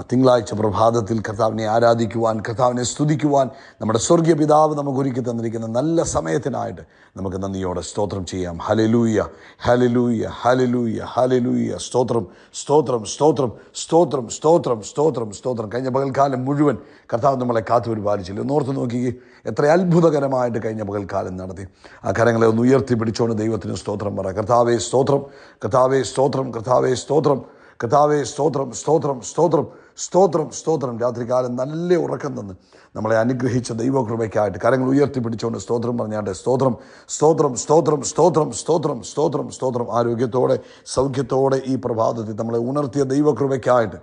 തിങ്കളാഴ്ച പ്രഭാതത്തിൽ കർത്താവിനെ ആരാധിക്കുവാൻ കർത്താവിനെ സ്തുതിക്കുവാൻ നമ്മുടെ സ്വർഗീയ പിതാവ് നമുക്ക് ഒരുക്കി തന്നിരിക്കുന്ന നല്ല സമയത്തിനായിട്ട് നമുക്ക് നന്ദിയോടെ സ്തോത്രം ചെയ്യാം. ഹലലൂയ ഹലലൂയ ഹലലൂയ ഹലലൂയ സ്തോത്രം സ്തോത്രം സ്തോത്രം സ്തോത്രം സ്തോത്രം സ്തോത്രം സ്തോത്രം. കഴിഞ്ഞ പകൽക്കാലം മുഴുവൻ കർത്താവ് നമ്മളെ കാത്തു പരിപാലിച്ചില്ല ഓർത്ത് നോക്കി എത്ര അത്ഭുതകരമായിട്ട് കഴിഞ്ഞ പകൽക്കാലം നടത്തി. ആ കരങ്ങളെ ഒന്ന് ഉയർത്തി പിടിച്ചുകൊണ്ട് ദൈവത്തിന് സ്തോത്രം പറ. കർത്താവേ സ്തോത്രം കർത്താവേ സ്തോത്രം കർത്താവേ സ്തോത്രം. കർത്താവേ സ്തോത്രം സ്തോത്രം സ്തോത്രം സ്തോത്രം സ്തോത്രം രാത്രികാലം നല്ല ഉറക്കം തന്ന് നമ്മളെ അനുഗ്രഹിച്ച ദൈവകൃപയ്ക്കായിട്ട് ഉയർത്തി പിടിച്ചുകൊണ്ട് സ്തോത്രം പറഞ്ഞാട്ടെ സ്തോത്രം സ്തോത്രം സ്തോത്രം സ്തോത്രം സ്തോത്രം സ്തോത്രം സ്തോത്രം ആരോഗ്യത്തോടെ സൗഖ്യത്തോടെ ഈ പ്രഭാതത്തിൽ നമ്മളെ ഉണർത്തിയ ദൈവകൃപയ്ക്കായിട്ട്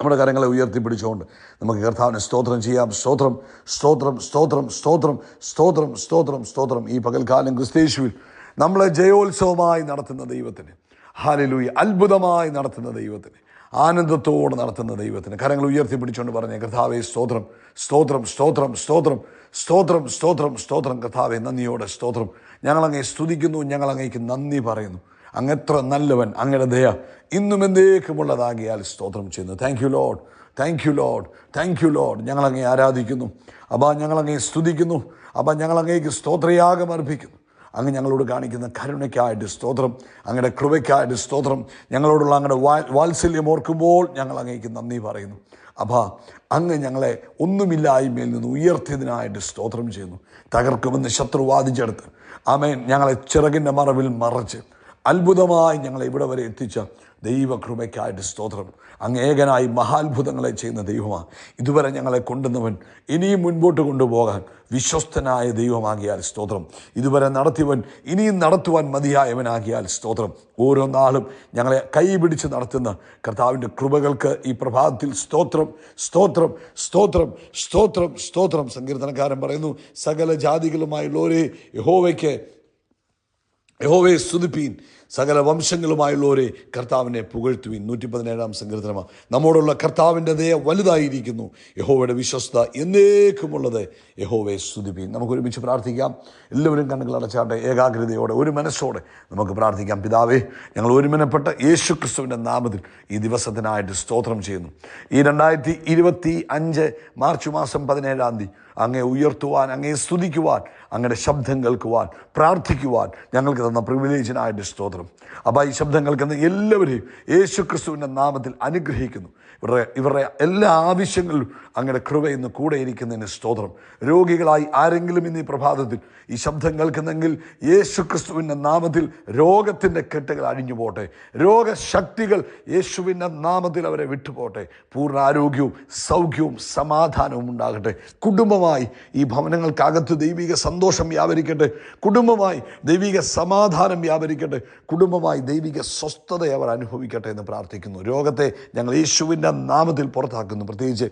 നമ്മുടെ കരങ്ങളെ ഉയർത്തിപ്പിടിച്ചുകൊണ്ട് നമുക്ക് കർത്താവിനെ സ്തോത്രം ചെയ്യാം സ്തോത്രം സ്തോത്രം സ്തോത്രം സ്തോത്രം സ്തോത്രം സ്തോത്രം സ്തോത്രം ഈ പകൽക്കാലം ക്രിസ്തേശുവിൽ നമ്മളെ ജയോത്സവമായി നടത്തുന്ന ദൈവത്തിന് ഹാലലൂയ അത്ഭുതമായി നടത്തുന്ന ദൈവത്തിന് ആനന്ദത്തോടെ നടത്തുന്ന ദൈവത്തിന്. കരങ്ങൾ ഉയർത്തി പിടിച്ചുകൊണ്ട് പറഞ്ഞ കർത്താവെ സ്തോത്രം സ്തോത്രം സ്തോത്രം സ്തോത്രം സ്തോത്രം സ്തോത്രം സ്തോത്രം കർത്താവെ നന്ദിയോടെ സ്തോത്രം. ഞങ്ങളങ്ങേ സ്തുതിക്കുന്നു ഞങ്ങളങ്ങേക്ക് നന്ദി പറയുന്നു. അങ്ങെത്ര നല്ലവൻ അങ്ങയുടെ ദയ ഇന്നും എന്തേക്കുമുള്ളതാകിയാൽ സ്തോത്രം ചെയ്യുന്നു. Thank you Lord thank you Lord thank you Lord ഞങ്ങളങ്ങേ ആരാധിക്കുന്നു. അബാ ഞങ്ങളങ്ങേ സ്തുതിക്കുന്നു. അബാ ഞങ്ങളങ്ങേക്ക് സ്തോത്രയാഗം അർപ്പിക്കുന്നു. അങ്ങ് ഞങ്ങളോട് കാണിക്കുന്ന കരുണയ്ക്കായിട്ട് സ്തോത്രം അങ്ങയുടെ കൃപയ്ക്കായിട്ട് സ്തോത്രം. ഞങ്ങളോടുള്ള അങ്ങയുടെ വാത്സല്യം ഓർക്കുമ്പോൾ ഞങ്ങൾ അങ്ങേക്ക് നന്ദി പറയുന്നു. അപ്പാ അങ്ങ് ഞങ്ങളെ ഒന്നുമില്ലായ്മയിൽ നിന്ന് ഉയർത്തിയതിനായിട്ട് സ്തോത്രം ചെയ്യുന്നു. തകർക്കുമെന്ന് ശത്രു വാദിച്ചെടുത്ത്. ആമേൻ. ഞങ്ങളെ ചിറകിന്റെ മറവിൽ മറച്ച്. അത്ഭുതമായി ഞങ്ങളെ ഇവിടെ വരെ എത്തിച്ച ദൈവകൃപയ്ക്കായിട്ട് സ്തോത്രം. അങ്ങ് ഏകനായി മഹാത്ഭുതങ്ങളെ ചെയ്യുന്ന ദൈവമാണ്. ഇതുവരെ ഞങ്ങളെ കൊണ്ടുവന്നവൻ ഇനിയും മുൻപോട്ട് കൊണ്ടുപോകാൻ വിശ്വസ്തനായ ദൈവമാകിയാൽ സ്തോത്രം. ഇതുവരെ നടത്തിയവൻ ഇനിയും നടത്തുവാൻ മതിയായവനാകിയാൽ സ്തോത്രം. ഓരോ നാളും ഞങ്ങളെ കൈപിടിച്ച് നടത്തുന്ന കർത്താവിന്റെ കൃപകൾക്ക് ഈ പ്രഭാതത്തിൽ സ്തോത്രം സ്തോത്രം സ്തോത്രം സ്തോത്രം സ്തോത്രം. സങ്കീർത്തനക്കാരൻ പറയുന്നു സകല ജാതികളുമായുള്ളവരെ യഹോവയ്ക്ക് യഹോവയെ സ്തുതിപ്പീൻ സകല വംശങ്ങളുമായുള്ളവരെ കർത്താവിനെ പുകഴ്ത്തുവിൻ. നൂറ്റി പതിനേഴാം സങ്കീർത്തനമാണ് നമ്മോടുള്ള കർത്താവിന്റെ ദയ വലുതായിരിക്കുന്നു. യഹോവയുടെ വിശ്വസ്ത എന്നേക്കുമുള്ളത് യഹോവയെ സ്തുതിപ്പിൻ. നമുക്ക് ഒരുമിച്ച് പ്രാർത്ഥിക്കാം. എല്ലാവരും കണ്ണുകൾ അടച്ചാട്ടെ ഏകാഗ്രതയോടെ ഒരു മനസ്സോടെ നമുക്ക് പ്രാർത്ഥിക്കാം. പിതാവേ ഞങ്ങൾ ഒരുമനപ്പെട്ട യേശു ക്രിസ്തുവിന്റെ നാമത്തിൽ ഈ ദിവസത്തിനായിട്ട് സ്തോത്രം ചെയ്യുന്നു. ഈ രണ്ടായിരത്തി ഇരുപത്തി അഞ്ച് മാർച്ച് മാസം പതിനേഴാം തീയതി അങ്ങേ ഉയർത്തുവാൻ അങ്ങേ സ്തുതിക്കുവാൻ അങ്ങയുടെ ശബ്ദം കേൾക്കുവാൻ പ്രാർത്ഥിക്കുവാൻ ഞങ്ങൾക്ക് തന്ന പ്രിവിലേജിനായിട്ട് സ്തോത്രം. അപ്പോൾ ഈ ശബ്ദം കേൾക്കുന്ന എല്ലാവരെയും യേശു ക്രിസ്തുവിന്റെ നാമത്തിൽ അനുഗ്രഹിക്കുന്നു. ഇവരുടെ ഇവരുടെ എല്ലാ ആവശ്യങ്ങളിലും അങ്ങയുടെ കൃപ ഇന്ന് കൂടെ ഇരിക്കുന്നതിന് സ്തോത്രം. രോഗികളായി ആരെങ്കിലും ഇന്ന് ഈ പ്രഭാതത്തിൽ ഈ ശബ്ദം കേൾക്കുന്നെങ്കിൽ യേശു ക്രിസ്തുവിന്റെ നാമത്തിൽ രോഗത്തിന്റെ കെട്ടുകൾ അഴിഞ്ഞു പോട്ടെ. രോഗശക്തികൾ യേശുവിന്റെ നാമത്തിൽ അവരെ വിട്ടുപോട്ടെ. പൂർണ ആരോഗ്യവും സൗഖ്യവും സമാധാനവും ഉണ്ടാകട്ടെ. കുടുംബമായി ഈ ഭവനങ്ങൾക്കകത്ത് ദൈവിക സന്തോഷം വ്യാപരിക്കട്ടെ. കുടുംബമായി ദൈവിക സമാധാനം വ്യാപരിക്കട്ടെ. കുടുംബമായി ദൈവിക സ്വസ്ഥത അവർ അനുഭവിക്കട്ടെ എന്ന് പ്രാർത്ഥിക്കുന്നു. രോഗത്തെ ഞങ്ങൾ യേശുവിന്റെ നാമത്തിൽ പുറത്താക്കുന്നു. പ്രത്യേകിച്ച്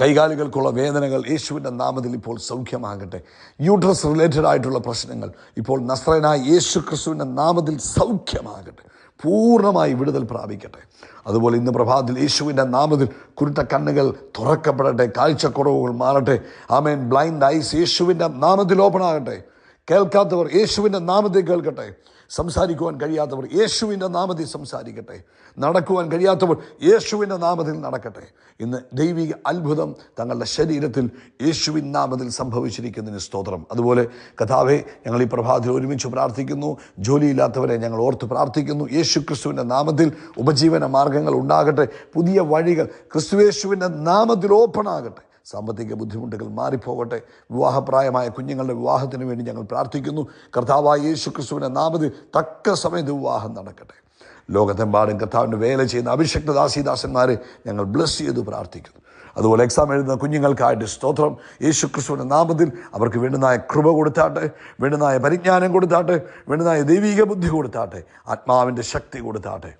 കൈകാലുകൾക്കുള്ള വേദനകൾ യേശുവിന്റെ നാമത്തിൽ ഇപ്പോൾ സൗഖ്യമാകട്ടെ. യൂട്രസ് റിലേറ്റഡ് ആയിട്ടുള്ള പ്രശ്നങ്ങൾ ഇപ്പോൾ നസ്രനായ യേശു ക്രിസ്തുവിന്റെ നാമത്തിൽ സൗഖ്യമാകട്ടെ. പൂർണമായി വിടുതൽ പ്രാപിക്കട്ടെ. അതുപോലെ ഇന്ന് പ്രഭാതത്തിൽ യേശുവിന്റെ നാമത്തിൽ കുരുട്ട കണ്ണുകൾ തുറക്കപ്പെടട്ടെ. കാഴ്ചക്കുറവുകൾ മാറട്ടെ. ആമേൻ. ബ്ലൈൻഡ് ഐസ് യേശുവിന്റെ നാമത്തിൽ ഓപ്പൺ ആകട്ടെ. കേൾക്കാത്തവർ യേശുവിന്റെ നാമത്തിൽ കേൾക്കട്ടെ. സംസാരിക്കുവാൻ കഴിയാത്തവർ യേശുവിന്റെ നാമത്തിൽ സംസാരിക്കട്ടെ. നടക്കുവാൻ കഴിയാത്തവർ യേശുവിന്റെ നാമത്തിൽ നടക്കട്ടെ. ഇന്ന് ദൈവിക അത്ഭുതം തങ്ങളുടെ ശരീരത്തിൽ യേശുവിൻ നാമത്തിൽ സംഭവിച്ചിരിക്കുന്നതിന് സ്തോത്രം. അതുപോലെ കഥാവെ ഞങ്ങൾ ഈ പ്രഭാതത്തിൽ ഒരുമിച്ച് പ്രാർത്ഥിക്കുന്നു. ജോലിയില്ലാത്തവരെ ഞങ്ങൾ ഓർത്ത് പ്രാർത്ഥിക്കുന്നു. യേശു ക്രിസ്തുവിന്റെ നാമത്തിൽ ഉപജീവന മാർഗങ്ങൾ ഉണ്ടാകട്ടെ. പുതിയ വഴികൾ ക്രിസ്തുയേശുവിന്റെ നാമത്തിൽ ഓപ്പൺ ആകട്ടെ. സാമ്പത്തിക ബുദ്ധിമുട്ടുകൾ മാറിപ്പോകട്ടെ. വിവാഹപ്രായമായ കുഞ്ഞുങ്ങളുടെ വിവാഹത്തിന് വേണ്ടി ഞങ്ങൾ പ്രാർത്ഥിക്കുന്നു. കർത്താവായ യേശു ക്രിസ്തുവിന്റെ നാമത് തക്ക സമയത്ത് വിവാഹം നടക്കട്ടെ. ലോകത്തെമ്പാടും കർത്താവിന്റെ വേല ചെയ്യുന്ന അഭിഷക്ത ദാസിദാസന്മാരെ ഞങ്ങൾ ബ്ലസ് ചെയ്ത് പ്രാർത്ഥിക്കുന്നു. അതുപോലെ എക്സാം എഴുതുന്ന കുഞ്ഞുങ്ങൾക്കായിട്ട് സ്തോത്രം. യേശു ക്രിസ്തുവിന്റെ നാമത്തിൽ അവർക്ക് വേണ്ടുന്നതായ കൃപ കൊടുത്താട്ടെ വേണ്ടുന്നതായ പരിജ്ഞാനം കൊടുത്താട്ടെ വേണ്ടുന്നതായ ദൈവിക ബുദ്ധി കൊടുത്താട്ടെ ആത്മാവിന്റെ ശക്തി കൊടുത്താട്ടെ.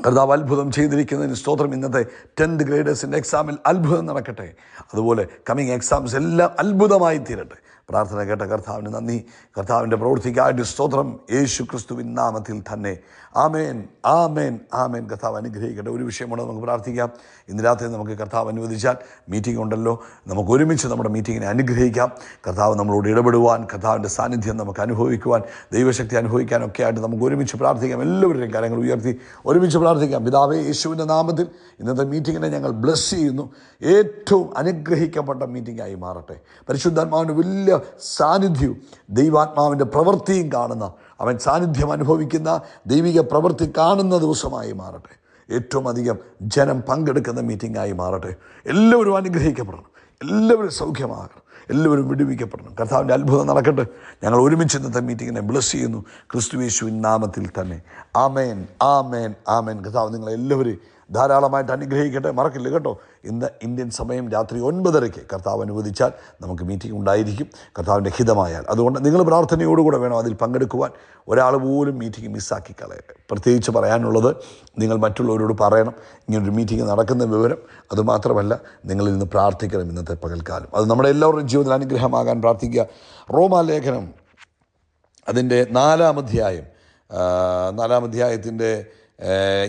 കർത്താവ് അത്ഭുതം ചെയ്തിരിക്കുന്നതിന് സ്തോത്രം ഇന്നത്തെ ടെൻത്ത് ഗ്രേഡേഴ്സിന്റെ എക്സാമിൽ അത്ഭുതം നടക്കട്ടെ. അതുപോലെ കമ്മിങ് എക്സാംസ് എല്ലാം അത്ഭുതമായി തീരട്ടെ. പ്രാർത്ഥന കേട്ട കർത്താവിന് നന്ദി. കർത്താവിന്റെ പ്രവൃത്തിക്കായിട്ട് സ്തോത്രം. യേശു ക്രിസ്തുവിൻ നാമത്തിൽ തന്നെ. ആമേൻ. ആമേൻ. ആമേൻ. കർത്താവ് അനുഗ്രഹിക്കട്ടെ. ഒരു വിഷയമുണ്ട് നമുക്ക് പ്രാർത്ഥിക്കാം. ഇന്ന് രാത്രി നമുക്ക് കർത്താവ് അനുവദിച്ചാൽ മീറ്റിംഗ് ഉണ്ടല്ലോ. നമുക്ക് ഒരുമിച്ച് നമ്മുടെ മീറ്റിങ്ങിനെ അനുഗ്രഹിക്കാം. കർത്താവ് നമ്മളോട് ഇടപെടുവാൻ കർത്താവിന്റെ സാന്നിധ്യം നമുക്ക് അനുഭവിക്കുവാൻ ദൈവശക്തി അനുഭവിക്കാനൊക്കെ ആയിട്ട് നമുക്ക് ഒരുമിച്ച് പ്രാർത്ഥിക്കാം. എല്ലാവരുടെയും കാര്യങ്ങൾ ഉയർത്തി ഒരുമിച്ച് പ്രാർത്ഥിക്കാം. പിതാവേ യേശുവിന്റെ നാമത്തിൽ ഇന്നത്തെ മീറ്റിങ്ങിനെ ഞങ്ങൾ ബ്ലെസ് ചെയ്യുന്നു. ഏറ്റവും അനുഗ്രഹിക്കപ്പെട്ട മീറ്റിംഗായി മാറട്ടെ. പരിശുദ്ധാത്മാവിന്റെ വലിയ സാന്നിധ്യവും ദൈവാത്മാവിന്റെ പ്രവൃത്തിയും കാണുന്ന അവൻ സാന്നിധ്യം അനുഭവിക്കുന്ന ദൈവിക പ്രവൃത്തി കാണുന്ന ദിവസമായി മാറട്ടെ. ഏറ്റവും അധികം ജനം പങ്കെടുക്കുന്ന മീറ്റിംഗായി മാറട്ടെ. എല്ലാവരും അനുഗ്രഹിക്കപ്പെടണം. എല്ലാവരും സൗഖ്യമാകണം. എല്ലാവരും വിടുവിക്കപ്പെടണം. കർത്താവിന്റെ അത്ഭുതം നടക്കട്ടെ. ഞങ്ങൾ ഒരുമിച്ച് ഇന്നത്തെ മീറ്റിങ്ങിനെ ബ്ലസ് ചെയ്യുന്നു. ക്രിസ്തു യേശുവിൻ നാമത്തിൽ തന്നെ. ആമേൻ ആമേൻ ആമേൻ. കർത്താവ് നിങ്ങളെല്ലാവരും ധാരാളമായിട്ട് അനുഗ്രഹിക്കട്ടെ. മറക്കില്ല കേട്ടോ. ഇന്ന് ഇന്ത്യൻ സമയം രാത്രി ഒൻപതരയ്ക്ക്. കർത്താവ് അനുവദിച്ചാൽ നമുക്ക് മീറ്റിംഗ് ഉണ്ടായിരിക്കും. കർത്താവിന്റെ ഹിതമായാൽ. അതുകൊണ്ട് നിങ്ങൾ പ്രാർത്ഥനയോടുകൂടെ വേണം അതിൽ പങ്കെടുക്കുവാൻ. ഒരാൾ പോലും മീറ്റിംഗ് മിസ്സാക്കി കളയട്ടെ പ്രത്യേകിച്ച് പറയാനുള്ളത് നിങ്ങൾ മറ്റുള്ളവരോട് പറയണം. ഇങ്ങനൊരു മീറ്റിംഗ് നടക്കുന്ന വിവരം. അതുമാത്രമല്ല നിങ്ങളിൽ നിന്ന് പ്രാർത്ഥിക്കണം ഇന്നത്തെ പകൽക്കാലം. അത് നമ്മുടെ എല്ലാവരുടെയും ജീവിതത്തിൽ അനുഗ്രഹമാകാൻ പ്രാർത്ഥിക്കുക. റോമാലേഖനം അതിന്റെ നാലാം അധ്യായം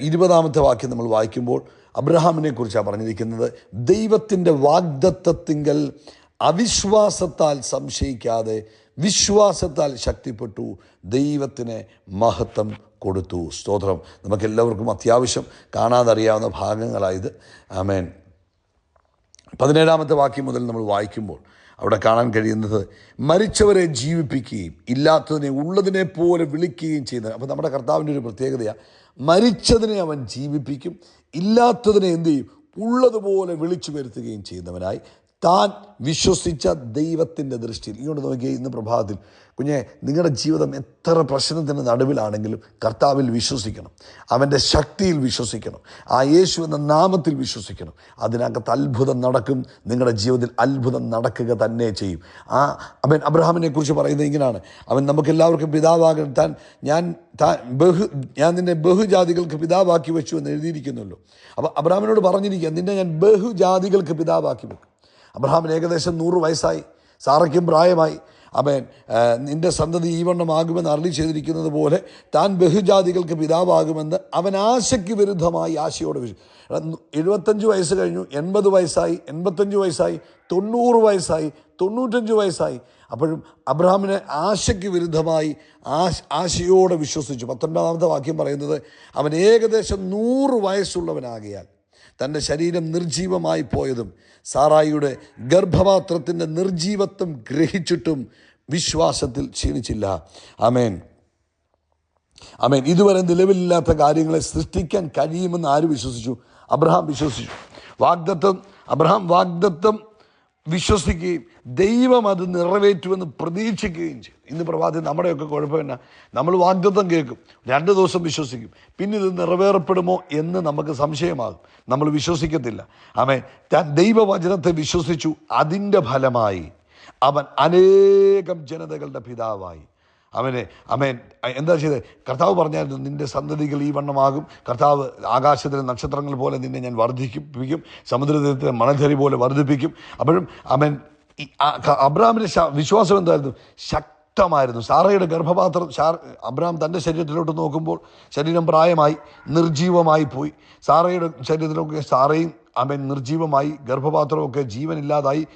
ഇരുപതാമത്തെ വാക്യം നമ്മൾ വായിക്കുമ്പോൾ അബ്രഹാമിനെ കുറിച്ചാണ് പറഞ്ഞിരിക്കുന്നത്. ദൈവത്തിന്റെ വാഗ്ദത്തത്തിങ്കൽ അവിശ്വാസത്താൽ സംശയിക്കാതെ വിശ്വാസത്താൽ ശക്തിപ്പെട്ടു. ദൈവത്തിന് മഹത്വം കൊടുത്തു. സ്തോത്രം. നമുക്കെല്ലാവർക്കും അത്യാവശ്യം കാണാതറിയാവുന്ന ഭാഗങ്ങളായത്. ആമേൻ. പതിനേഴാമത്തെ വാക്യം മുതൽ നമ്മൾ വായിക്കുമ്പോൾ അവിടെ കാണാൻ കഴിയുന്നത് മരിച്ചവരെ ജീവിപ്പിക്കുകയും ഇല്ലാത്തതിനെ ഉള്ളതിനെ പോലെ വിളിക്കുകയും ചെയ്യുന്നത് അപ്പോൾ നമ്മുടെ കർത്താവിന്റെ ഒരു പ്രത്യേകതയാണ് മരിച്ചതിനെ അവൻ ജീവിപ്പിക്കും. ഇല്ലാത്തതിനെ എന്തു ചെയ്യും? ഉള്ളതുപോലെ വിളിച്ചു വരുത്തുകയും ചെയ്യുന്നവനായി. താൻ വിശ്വസിച്ച ദൈവത്തിന്റെ ദൃഷ്ടിയിൽ. ഇങ്ങോട്ട് നോക്കിയാൽ ഇന്ന് പ്രഭാതത്തിൽ. കുഞ്ഞെ നിങ്ങളുടെ ജീവിതം എത്ര പ്രശ്നത്തിന്റെ നടുവിലാണെങ്കിലും കർത്താവിൽ വിശ്വസിക്കണം. അവന്റെ ശക്തിയിൽ വിശ്വസിക്കണം. ആ യേശു എന്ന നാമത്തിൽ വിശ്വസിക്കണം. അതിനകത്ത് അത്ഭുതം നടക്കും. നിങ്ങളുടെ ജീവിതത്തിൽ അത്ഭുതം നടക്കുക തന്നെ ചെയ്യും. ആ അവൻ അബ്രഹാമിനെ കുറിച്ച് പറയുന്നത് ഇങ്ങനെയാണ്. അവൻ നമുക്ക് എല്ലാവർക്കും പിതാവാകാൻ താൻ ഞാൻ താൻ ബഹു ഞാൻ നിന്നെ ബഹുജാതികൾക്ക് പിതാവാക്കി വെച്ചു എന്ന് എഴുതിയിരിക്കുന്നല്ലോ അപ്പോൾ അബ്രഹാമിനോട് പറഞ്ഞിരിക്കുക നിന്നെ ഞാൻ ബഹുജാതികൾക്ക് പിതാവാക്കി വെക്കും. അബ്രഹാമിന് ഏകദേശം നൂറ് വയസ്സായി. സാറയ്ക്കും പ്രായമായി. അമേൻ നിന്റെ സന്തതി ഈ വണ്ണമാകുമെന്ന് അരളി ചെയ്തിരിക്കുന്നത് പോലെ താൻ ബഹുജാതികൾക്ക് പിതാവാകുമെന്ന് അവൻ ആശയ്ക്ക് വിരുദ്ധമായി ആശയോട് എഴുപത്തഞ്ച് വയസ്സ് കഴിഞ്ഞു എൺപത് വയസ്സായി എൺപത്തഞ്ച് വയസ്സായി തൊണ്ണൂറ് വയസ്സായി തൊണ്ണൂറ്റഞ്ച് വയസ്സായി. അപ്പോഴും അബ്രഹാമിനെ ആശയ്ക്ക് വിരുദ്ധമായി ആശ ആശയോടെ വിശ്വസിച്ചു. പത്തൊൻപതാമത്തെ വാക്യം പറയുന്നത് അവൻ ഏകദേശം നൂറ് വയസ്സുള്ളവനാകിയാൽ തന്റെ ശരീരം നിർജീവമായി പോയതും സാറായിയുടെ ഗർഭപാത്രത്തിന്റെ നിർജീവത്വം ഗ്രഹിച്ചിട്ടും വിശ്വാസത്തിൽ ക്ഷീണിച്ചില്ല. ആമേൻ. ആമേൻ. ഇതുവരെ നിലവിലില്ലാത്ത കാര്യങ്ങളെ സൃഷ്ടിക്കാൻ കഴിയുമെന്ന് ആര് വിശ്വസിച്ചു? അബ്രഹാം വിശ്വസിച്ചു. വാഗ്ദത്വം അബ്രഹാം വാഗ്ദത്വം വിശ്വസിക്കുകയും ദൈവം അത് നിറവേറ്റുമെന്ന് പ്രതീക്ഷിക്കുകയും ചെയ്യും ഇന്ന് പ്രഭാതി നമ്മുടെയൊക്കെ കുഴപ്പമില്ല നമ്മൾ വാഗ്ദത്തം കേൾക്കും. രണ്ട് ദിവസം വിശ്വസിക്കും. പിന്നെ ഇത് നിറവേറപ്പെടുമോ എന്ന് നമുക്ക് സംശയമാകും. നമ്മൾ വിശ്വസിക്കത്തില്ല. അവൻ താൻ ദൈവവചനത്തെ വിശ്വസിച്ചു. അതിന്റെ ഫലമായി അവൻ അനേകം ജനതകളുടെ പിതാവായി. അവനെ അമേൻ. എന്താ ചെയ്തത് കർത്താവ് പറഞ്ഞായിരുന്നു നിന്റെ സന്തതികൾ ഈ വണ്ണമാകും കർത്താവ് ആകാശത്തിലെ നക്ഷത്രങ്ങൾ പോലെ നിന്നെ ഞാൻ വർദ്ധിപ്പിക്കും. സമുദ്രതീരത്തിലെ മണധരി പോലെ വർദ്ധിപ്പിക്കും. അപ്പോഴും അമേൻ അബ്രാമിന്റെ വിശ്വാസം എന്തായിരുന്നു? ശക്തമായിരുന്നു. സാറയുടെ ഗർഭപാത്രം സാർ അബ്രാം തന്റെ ശരീരത്തിലോട്ട് നോക്കുമ്പോൾ ശരീരം പ്രായമായി നിർജീവമായി പോയി. സാറയുടെ ശരീരത്തിലൊക്കെ സാറയും അവൻ നിർജീവമായി ഗർഭപാത്രമൊക്കെ ജീവനില്ലാതായി.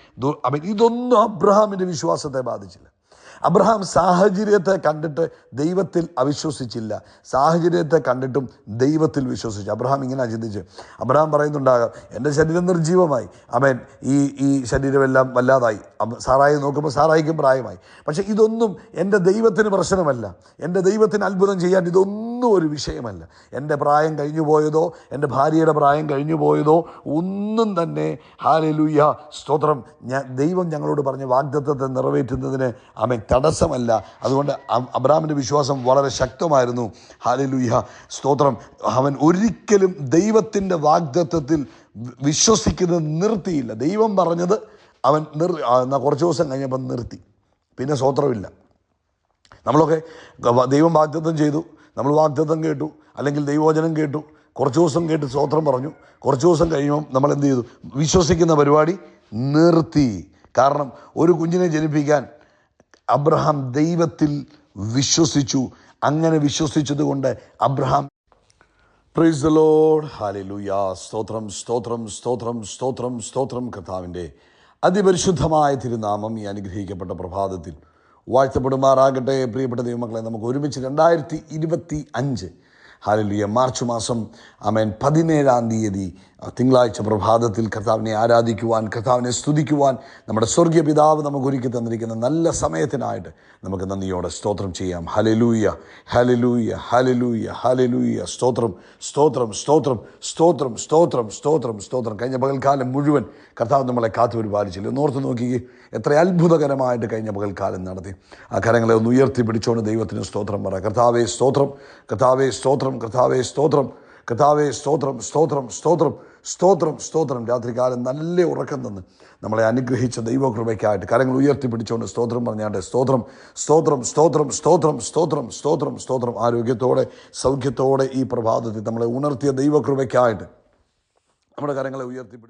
അമേൻ ഇതൊന്നും അബ്രഹാമിന്റെ വിശ്വാസത്തെ ബാധിച്ചില്ല. അബ്രഹാം സാഹചര്യത്തെ കണ്ടിട്ട് ദൈവത്തിൽ അവിശ്വസിച്ചില്ല. സാഹചര്യത്തെ കണ്ടിട്ടും ദൈവത്തിൽ വിശ്വസിച്ചു. അബ്രഹാം ഇങ്ങനെ ചിന്തിച്ച്. അബ്രഹാം പറയുന്നുണ്ടാകാം എന്റെ ശരീരം നിർജീവമായി അവൻ ഈ ഈ ശരീരമെല്ലാം വല്ലാതായി. സാറായി നോക്കുമ്പോൾ സാറായിക്കും പ്രായമായി. പക്ഷേ ഇതൊന്നും എന്റെ ദൈവത്തിന് പ്രശ്നമല്ല. എന്റെ ദൈവത്തിന് അത്ഭുതം ചെയ്യാൻ ഇതൊന്നും ഒരു വിഷയമല്ല. എന്റെ പ്രായം കഴിഞ്ഞു പോയതോ എന്റെ ഭാര്യയുടെ പ്രായം കഴിഞ്ഞു പോയതോ ഒന്നും തന്നെ ഹാലലുയ്യ സ്തോത്രം. ഞാൻ ദൈവം ഞങ്ങളോട് പറഞ്ഞ വാഗ്ദത്വത്തെ നിറവേറ്റുന്നതിന് അവൻ തടസ്സമല്ല. അതുകൊണ്ട് അബ്രാമിന്റെ വിശ്വാസം വളരെ ശക്തമായിരുന്നു. ഹാലലുയ്യ സ്തോത്രം. അവൻ ഒരിക്കലും ദൈവത്തിന്റെ വാഗ്ദത്വത്തിൽ വിശ്വസിക്കുന്നത് നിർത്തിയില്ല. ദൈവം പറഞ്ഞത് അവൻ നിർ കുറച്ച് ദിവസം കഴിഞ്ഞപ്പം നിർത്തി. പിന്നെ സ്തോത്രമില്ല. നമ്മളൊക്കെ ദൈവം വാഗ്ദത്തം ചെയ്തു. നമ്മൾ വാഗ്ദത്തം കേട്ടു. അല്ലെങ്കിൽ ദൈവവചനം കേട്ടു. കുറച്ച് ദിവസം കേട്ട് സ്തോത്രം പറഞ്ഞു. കുറച്ച് ദിവസം കഴിയുമ്പം നമ്മൾ എന്ത് ചെയ്തു? വിശ്വസിക്കുന്ന പരിപാടി നിർത്തി. കാരണം ഒരു കുഞ്ഞിനെ ജനിപ്പിക്കാൻ അബ്രഹാം ദൈവത്തിൽ വിശ്വസിച്ചു. അങ്ങനെ വിശ്വസിച്ചതുകൊണ്ട് Abraham praise the Lord hallelujah സ്തോത്രം സ്തോത്രം സ്തോത്രം സ്തോത്രം സ്തോത്രം കർത്താവിന്റെ അതിപരിശുദ്ധമായ തിരുനാമം ഈ അനുഗ്രഹിക്കപ്പെട്ട പ്രഭാതത്തിൽ വാഴ്ത്തപ്പെടുമാറാകട്ടെ. പ്രിയപ്പെട്ട ദൈവമക്കളെ നമുക്ക് ഒരുമിച്ച് രണ്ടായിരത്തി ഇരുപത്തി അഞ്ച്. ഹാലലിയ മാർച്ച് മാസം അമേൻ പതിനേഴാം തീയതി തിങ്കളാഴ്ച പ്രഭാതത്തിൽ കർത്താവിനെ ആരാധിക്കുവാൻ കർത്താവിനെ സ്തുതിക്കുവാൻ നമ്മുടെ സ്വർഗീയ പിതാവ് നമുക്ക് ഒരുക്കി തന്നിരിക്കുന്ന നല്ല സമയത്തിനായിട്ട് നമുക്ക് നന്ദിയോടെ സ്തോത്രം ചെയ്യാം. ഹലലൂയ ഹലലൂയ ഹലലൂയ ഹലലൂയ സ്തോത്രം സ്തോത്രം സ്തോത്രം സ്തോത്രം സ്തോത്രം സ്തോത്രം സ്തോത്രം. കഴിഞ്ഞ പകൽക്കാലം മുഴുവൻ കർത്താവ് നമ്മളെ കാത്തു പരിപാലിച്ചില്ല ഒന്നോർത്ത് നോക്കി എത്ര അത്ഭുതകരമായിട്ട് കഴിഞ്ഞ പകൽക്കാലം നടത്തി. ആ കരങ്ങളെ ഒന്ന് ഉയർത്തി പിടിച്ചുകൊണ്ട് ദൈവത്തിന് സ്തോത്രം പറ. കർത്താവേ സ്തോത്രം കർത്താവേ സ്തോത്രം കർത്താവേ സ്തോത്രം കർത്താവേ സ്തോത്രം സ്തോത്രം സ്തോത്രം. സ്തോത്രം സ്തോത്രം. രാത്രികാലം നല്ല ഉറക്കം തന്ന് നമ്മളെ അനുഗ്രഹിച്ച ദൈവകൃപയ്ക്കായിട്ട് കരങ്ങൾ ഉയർത്തി പിടിച്ചുകൊണ്ട് സ്തോത്രം പറഞ്ഞാണ്ട് സ്തോത്രം സ്തോത്രം സ്തോത്രം സ്തോത്രം സ്തോത്രം സ്തോത്രം സ്തോത്രം. ആരോഗ്യത്തോടെ സൗഖ്യത്തോടെ ഈ പ്രഭാതത്തിൽ നമ്മളെ ഉണർത്തിയ ദൈവകൃപയ്ക്കായിട്ട് നമ്മുടെ കരങ്ങളെ ഉയർത്തി പിടി